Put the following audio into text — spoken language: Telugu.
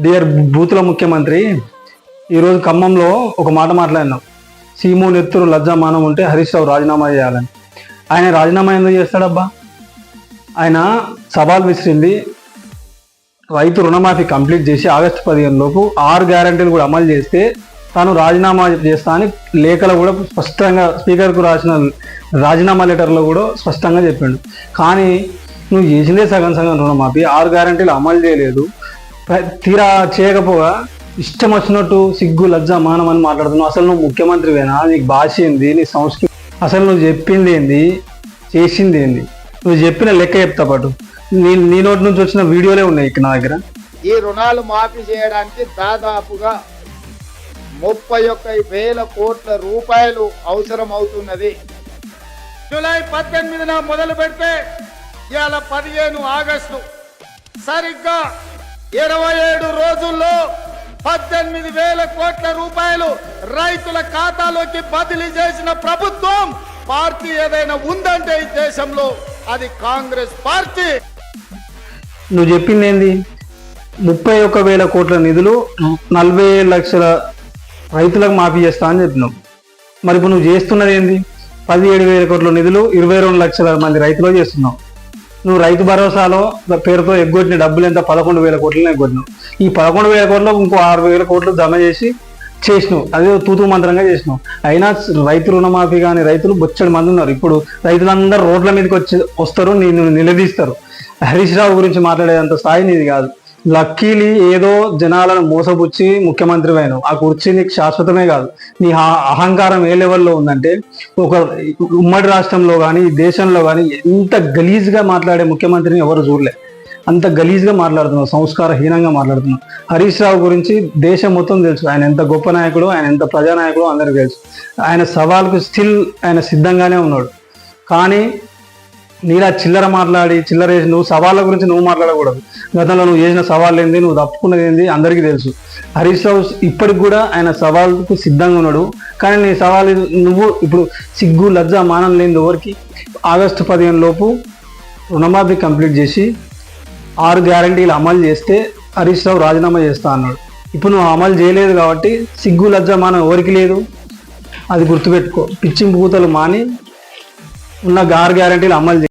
డియర్ బూతుల ముఖ్యమంత్రి ఈరోజు ఖమ్మంలో ఒక మాట మాట్లాడినాం. సీము నెత్తురు లజ్జామానం ఉంటే హరీష్ రావు రాజీనామా చేయాలని. ఆయన రాజీనామా ఎందుకు చేస్తాడబ్బా? ఆయన సవాల్ విసిరింది. రైతు రుణమాఫీ కంప్లీట్ చేసి ఆగస్టు పదిహేను లోపు ఆరు గ్యారంటీలు కూడా అమలు చేస్తే తాను రాజీనామా చేస్తా అని లేఖలో కూడా స్పష్టంగా స్పీకర్కు రాసిన రాజీనామా లెటర్లో కూడా స్పష్టంగా చెప్పిండు. కానీ నువ్వు చేసిందే సగం సగం రుణమాఫీ ఆరు గ్యారంటీలు అమలు చేయలేదు. తీరా చేయకపోగా ఇష్టం వచ్చినట్టు సిగ్గు లజ్జ మానం అని మాట్లాడుతున్నావు. అసలు నువ్వు ముఖ్యమంత్రివేనా? నీకు భాష ఏంది? నీ సంస్కృతి అసలు నువ్వు చెప్పింది ఏంది? చేసింది ఏంది? నువ్వు చెప్పిన లెక్క చెప్తా పాటు. నీ నీ నోటి నుంచి వచ్చిన వీడియోలే ఉన్నాయి ఇక్కడ నా దగ్గర. ఈ రుణాలు మాఫీ చేయడానికి దాదాపుగా ముప్పై ఒక్క వేల కోట్ల రూపాయలు అవసరం అవుతున్నది జూలై పద్దెనిమిదిన మొదలు పెడితే ఇవాళ పదిహేను ఆగస్టు. సరిగ్గా ఇరవై ఏడు రోజుల్లో పద్దెనిమిది వేల కోట్ల రూపాయలు రైతుల ఖాతాలోకి బదిలీ చేసిన ప్రభుత్వం పార్టీ ఏదైనా ఉందంటే ఈ దేశంలో అది కాంగ్రెస్ పార్టీ. నువ్వు చెప్పింది ఏంది ముప్పై ఒక్క వేల కోట్ల నిధులు నలభై ఏడు లక్షల రైతులకు మాఫీ చేస్తా అని చెప్పినావు. మరి ఇప్పుడు నువ్వు చేస్తున్నది ఏంది? పదిహేడు వేల కోట్ల నిధులు ఇరవై రెండు లక్షల మంది రైతులు చేస్తున్నావు. నువ్వు రైతు భరోసాలో పేరుతో ఎగ్గొట్టిన డబ్బులు ఎంత? పదకొండు వేల కోట్లను ఎగ్గొట్టినావు. ఈ పదకొండు వేల కోట్లు ఇంకో ఆరు వేల కోట్లు జమ చేసి చేసినావు. అదే తూతు మంత్రంగా చేసినావు. అయినా రైతు రుణమాఫీ కానీ రైతులు బొచ్చడి మంది ఉన్నారు. ఇప్పుడు రైతులందరూ రోడ్ల మీదకి వచ్చి వస్తారు నేను నిలదీస్తారు. హరీష్ రావు గురించి మాట్లాడేంత స్థాయి నీది కాదు. లక్కీలీ ఏదో జనాలను మోసపుచ్చి ముఖ్యమంత్రి అయినావు. ఆ కుర్చీ నీకు శాశ్వతమే కాదు. నీ అహంకారం ఏ లెవెల్లో ఉందంటే ఒక ఉమ్మడి రాష్ట్రంలో కానీ దేశంలో కానీ ఎంత గలీజ్గా మాట్లాడే ముఖ్యమంత్రిని ఎవరు చూడలే. అంత గలీజ్గా మాట్లాడుతున్నావు సంస్కారహీనంగా మాట్లాడుతున్నావు. హరీష్ రావు గురించి దేశం మొత్తం తెలుసు. ఆయన ఎంత గొప్ప నాయకుడు ఆయన ఎంత ప్రజానాయకుడు అందరికీ తెలుసు. ఆయన సవాల్కు స్టిల్ ఆయన సిద్ధంగానే ఉన్నాడు. కానీ నీలా చిల్లర మాట్లాడి చిల్లర వేసి నువ్వు సవాళ్ళ గురించి నువ్వు మాట్లాడకూడదు. గతంలో నువ్వు చేసిన సవాళ్ళు ఏంది నువ్వు తప్పుకున్నది ఏంది అందరికీ తెలుసు. హరీష్ రావు ఇప్పటికి కూడా ఆయన సవాళ్ళకు సిద్ధంగా ఉన్నాడు. కానీ నీ సవాల్ నువ్వు ఇప్పుడు సిగ్గు లజ్జ మానం లేని ఎవరికి? ఆగస్టు పదిహేను లోపు రుణమాఫీ కంప్లీట్ చేసి ఆరు గ్యారంటీలు అమలు చేస్తే హరీష్ రావు రాజీనామా చేస్తా అన్నాడు. ఇప్పుడు నువ్వు అమలు చేయలేదు కాబట్టి సిగ్గు లజ్జ మానం ఎవరికి లేదు. అది గుర్తుపెట్టుకో. పిచ్చింపు పూతలు మాని ఉన్న గారు గ్యారంటీలు అమలు